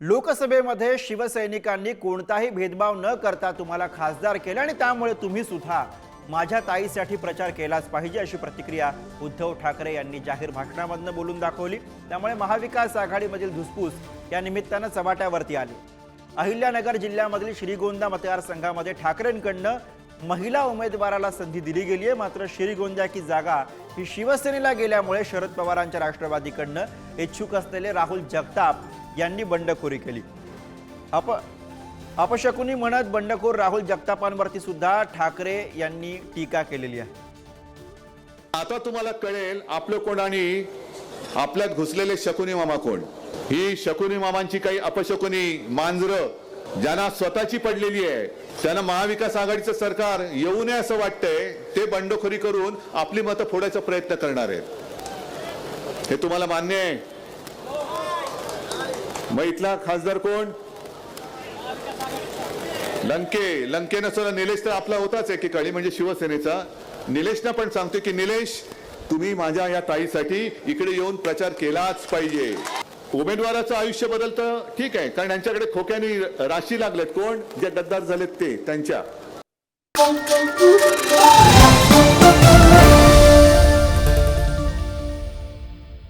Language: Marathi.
लोकसभेमध्ये शिवसैनिकांनी कोणताही भेदभाव न करता तुम्हाला खासदार केला आणि त्यामुळे तुम्ही सुद्धा माझ्या ताईसाठी प्रचार केलाच पाहिजे अशी प्रतिक्रिया उद्धव ठाकरे यांनी जाहीर भाषणामधनं बोलून दाखवली. त्यामुळे महाविकास आघाडीमधील धुसफूस या निमित्तानं चव्हाट्यावरती आली. अहिल्यानगर जिल्ह्यामधील श्रीगोंदा मतदारसंघामध्ये ठाकरेंकडनं महिला उमेदवाराला संधी दिली गेली आहे मात्र श्रीगोंद्याची जागा ही शिवसेनेला गेल्यामुळे शरद पवारांच्या राष्ट्रवादीकडनं इच्छुक असलेले राहुल जगताप यांनी बंडखोरी केली. अप अपशकुनी म्हणत बंडखोर राहुल जगतापांवरती सुद्धा ठाकरे यांनी टीका केलेली आहे. आता तुम्हाला कळेल आपलं कोण आणि आपल्यात घुसलेले शकुनी मामा कोण. ही शकुनी मामांची काही अपशकुनी मांजरं ज्यांना स्वतःची पडलेली आहे त्यांना महाविकास आघाडीचं सरकार येऊ नये असं वाटतंय ते बंडखोरी करून आपली मतं फोडायचा प्रयत्न करणार आहेत. हे तुम्हाला मान्य आहे. मग इथला खासदार कोण? लंके. लंके नसला निलेश तर आपला होताच एकेकाळी म्हणजे शिवसेनेचा. निलेशना पण सांगतो की निलेश तुम्ही माझ्या या ताईसाठी इकडे येऊन प्रचार केलाच पाहिजे. उमेदवाराचं आयुष्य बदलतं ठीक आहे कारण यांच्याकडे खोक्याने राशी लागलेत. कोण? जे गद्दार झालेत ते त्यांच्या.